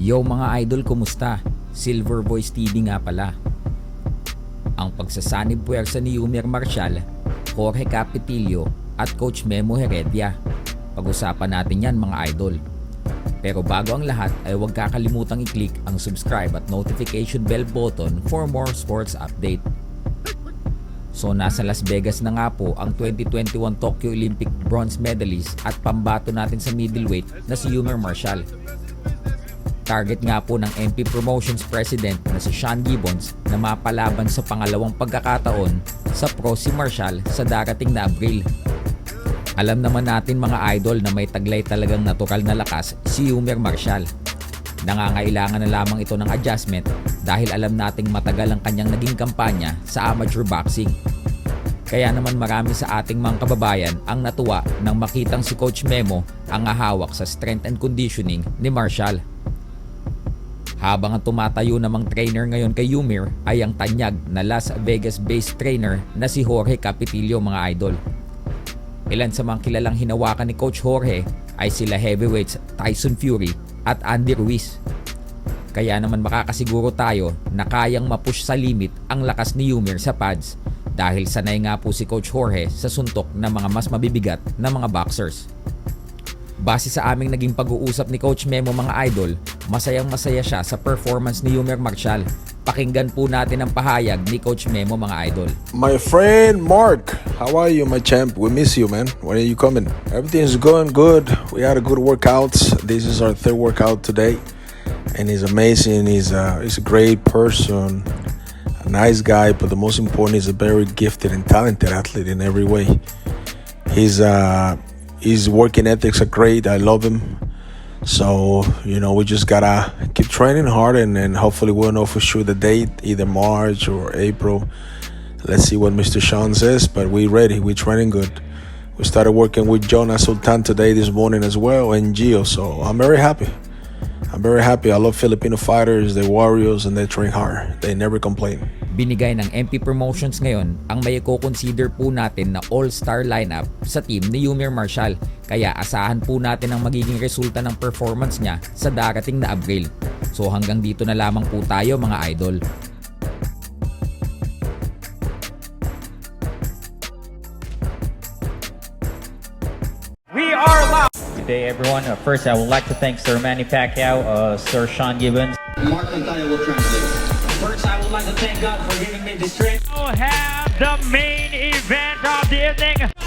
Yo mga idol, kumusta? Silver Voice TV nga pala. Ang pagsasanib puwersa ni Yumer Marshall, Jorge Capitillo at Coach Memo Heredia. Pag-usapan natin yan mga idol. Pero bago ang lahat ay huwag kakalimutang i-click ang subscribe at notification bell button for more sports update. So nasa Las Vegas na nga po ang 2021 Tokyo Olympic bronze medalist at pambato natin sa middleweight na si Yumer Marshall. Target nga po ng MP Promotions President na si Sean Gibbons na mapalaban sa pangalawang pagkakataon sa pro si Marshall sa darating na Abril. Alam naman natin mga idol na may taglay talagang natural na lakas si Yumer Marshall. Nangangailangan na lamang ito ng adjustment dahil alam nating matagal ang kanyang naging kampanya sa amateur boxing. Kaya naman marami sa ating mga kababayan ang natuwa nang makitang si Coach Memo ang ahawak sa strength and conditioning ni Marshall. Habang ang tumatayo namang trainer ngayon kay Yumir ay ang tanyag na Las Vegas-based trainer na si Jorge Capitillo mga idol. Ilan sa mga kilalang hinawakan ni Coach Jorge ay sila heavyweights Tyson Fury at Andy Ruiz. Kaya naman makakasiguro tayo na kayang mapush sa limit ang lakas ni Yumir sa pads dahil sanay nga po si Coach Jorge sa suntok ng mga mas mabibigat na mga boxers. Base sa aming naging pag-uusap ni Coach Memo mga idol, masayang masaya siya sa performance ni Yumer Marshall. Pakinggan po natin ang pahayag ni Coach Memo mga idol. My friend Mark, how are you, my champ? We miss you, man. When are you coming? Everything's going good. We had a good workout. This is our third workout today, and he's amazing. He's a he's a great person, a nice guy, but the most important, he's a very gifted and talented athlete in every way. He's uh his working ethics are great. I love him. So, you know, we just gotta keep training hard and, and hopefully we'll know for sure the date, either March or April. Let's see what Mr. Sean says, but we're ready. We're training good. We started working with Jonas Sultan today this morning as well and Gio, so I'm very happy. I'm very happy. I love Filipino fighters, they're warriors and they train hard. They never complain. Binigay ng MP Promotions ngayon ang may consider po natin na all-star lineup sa team ni Yumer Marshall. Kaya asahan po natin ang magiging resulta ng performance niya sa darating na Abril. So hanggang dito na lamang po tayo mga idol. Day, everyone. Uh, first, I would like to thank Sir Manny Pacquiao, uh, Sir Sean Gibbons. Mark Antaya will translate. First, I would like to thank God for giving me this trip. We'll have the main event of the evening.